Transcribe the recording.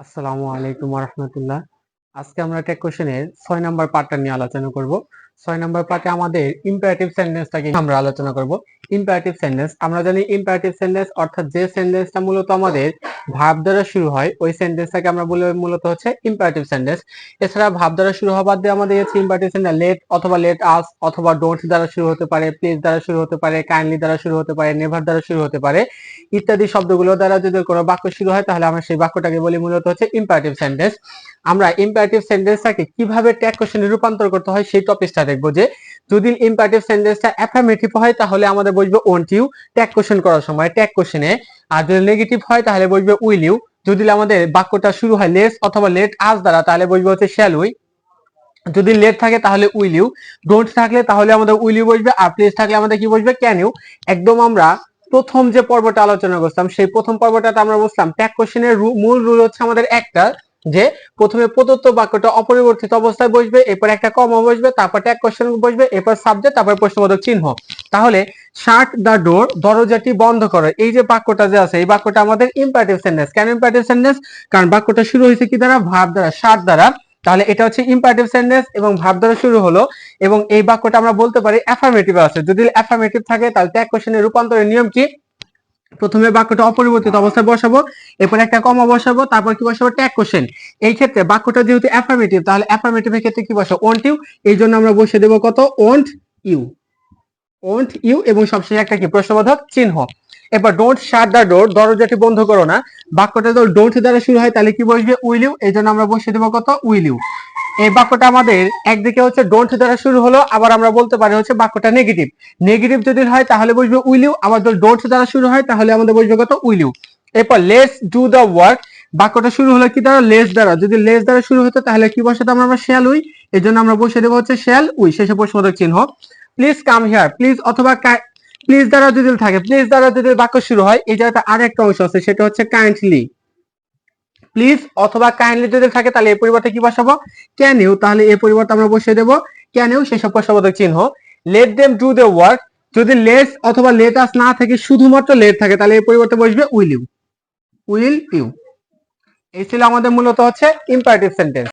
আসসালামু আলাইকুম রহমতুল্লাহ আজকে আমরা একটা কোশ্চেনের ছয় নম্বর পার্টটা নিয়ে আলোচনা করব। ছয় নম্বর পার্টে আমাদের ইম্পারেটিভ সেন্টেন্সটাকে আমরা আলোচনা করব। ইম্পারেটিভ সেন্টেন্স আমরা জানি ইম্পারেটিভ সেন্টেন্স অর্থাৎ যে সেন্টেন্সটা মূলত আমাদের ভাব দ্বারা শুরু হয়, ওই সেন্টেন্সটাকে আমরা বলি মূলত হচ্ছে ইম্পারেটিভ সেন্টেন্স এছাড়া ভাব দ্বারা শুরু হওয়ার দিয়ে আমাদের হচ্ছে ইম্পারেটিভ সেন্টেন্স লেট অথবা লেট আস অথবা ডোন্ট দ্বারা শুরু হতে পারে প্লিজ দ্বারা শুরু হতে পারে কাইন্ডলি দ্বারা শুরু হতে পারে নেভার দ্বারা শুরু হতে পারে, ইত্যাদি শব্দগুলো দ্বারা যদি কোনো বাক্য শুরু হয় তাহলে আমরা সেই বাক্যটাকে বলি মূলত হচ্ছে ইম্পারেটিভ সেন্টেন্স আমরা ইম্পারেটিভ সেন্টেন্সটাকে কীভাবে ট্যাগ কোশ্চেনে রূপান্তর করতে হয় সেই টপিকটা দেখব যে যদি ইম্পারেটিভ সেন্টেন্সটা অ্যাফার্মেটিভ হয় তাহলে আমাদের বসবে ওন্ট ইউ ট্যাগ কোশ্চেন করার সময় ট্যাগ কোশ্চেনে আর যদি নেগেটিভ হয়, তাহলে বসবে উইল ইউ যদি আমাদের বাক্যটা শুরু হয় লেস অথবা লেট আজ দ্বারা, তাহলে বসবে হচ্ছে শ্যাল উই। যদি লেট থাকে তাহলে উইল ইউ ডোন্ট থাকলে তাহলে আমাদের উইল ইউ বসবে, আর প্লেস থাকলে আমাদের কি বসবে? ক্যান ইউ একদম আমরা প্রথম যে পর্বটা আলোচনা করতাম সেই প্রথম পর্বটাতে আমরা বুঝলাম ট্যাগ কোশ্চেনের মূল রুল হচ্ছে আমাদের একটা। যে প্রথমে প্রদত্ত বাক্যটা অপরিবর্তিত অবস্থায় বসবে, এরপর একটা কমা বসবে, তারপর ট্যাগ কোশ্চেন বসবে, এরপর সাবজেক্ট তারপর প্রশ্নবোধক চিহ্ন। তাহলে শার্ট দ্য ডোর দরজাটি বন্ধ করো। এই যে বাক্যটা যে আছে, এই বাক্যটা আমাদের ইম্পারেটিভ সেন্টেন্স কেন ইম্পারেটিভ সেন্টেন্স কারণ বাক্যটা শুরু হয়েছে কি দ্বারা? ভাব দ্বারা শার্ট দ্বারা। তাহলে এটা হচ্ছে ইম্পারেটিভ সেন্টেন্স এবং ভাব দ্বারা শুরু হলো এবং এই বাক্যটা আমরা বলতে পারি অ্যাফার্মেটিভ আছে। যদি অ্যাফার্মেটিভ থাকে, তাহলে ট্যাগ কোশ্চেনের রূপান্তরের নিয়ম কি? প্রথমে বাক্যটা অপরিবর্তিত অবস্থায় বসাবো, এরপর একটা কমা বসাবো, তারপর কি বসাবো? ট্যাগ কোশ্চেন এই ক্ষেত্রে বাক্যটা যেহেতু অ্যাফার্মেটিভ তাহলে অ্যাফার্মেটিভ এর ক্ষেত্রে কি বসাবো? ওন্ট ইউ এই জন্য আমরা বসে দেবো কত? ওন্ট ইউ ওন্ট ইউ এবং সবশেষে একটা কি? প্রশ্নবোধক চিহ্ন। এবার ডোন্ট শাট দ্য ডোর দরজাটি বন্ধ করো না। বাক্যটা যদি ডোন্ট দ্বারা শুরু হয়, তাহলে কি বসবে? উইল ইউ এই জন্য আমরা বসে দেবো কত? উইল ইউ এই বাক্যটা আমাদের একদিকে হচ্ছে ডোন্ট দ্বারা শুরু হলো, আবার আমরা বলতে পারি হচ্ছে বাক্যটা নেগেটিভ নেগেটিভ যদি হয়, তাহলে বসবে উইল ইউ আবার যদি ডোন্ট দ্বারা শুরু হয়, তাহলে আমাদের বসবে কত? উইল ইউ এরপর লেস ডু দ্য ওয়ার্ক বাক্যটা শুরু হলো কি দ্বারা? লেস দ্বারা। যদি লেস দ্বারা শুরু হতো, তাহলে কি বসাতাম আমরা? শ্যাল উই এই জন্য আমরা বসে দেবো হচ্ছে শ্যাল উই শেষে প্রশ্নবোধক চিহ্ন। প্লিজ কাম হিয়ার প্লিজ অথবা প্লিজ দ্বারা যদি থাকে প্লিজ দ্বারা যদি বাক্য শুরু হয় এই জায়গাতে আর একটা অংশ আছে, সেটা হচ্ছে কাইন্ডলি প্লিজ অথবা কাইন্ডলি যদি থাকে, তাহলে এই পরিবর্তে কি বসাবো? ক্যান ইউ তাহলে এই পরিবর্তে আমরা বসিয়ে দেবো। ক্যান ইউ সেসব প্রশ্নবোধক চিহ্ন। Let them do their work যদি লেস অথবা লেট আস না থাকে, শুধুমাত্র লেট থাকে, তাহলে এই পরিবর্তে বসবে উইল ইউ উইল ইউ এই ছিল আমাদের মূলত হচ্ছে ইম্পারেটিভ সেন্টেন্স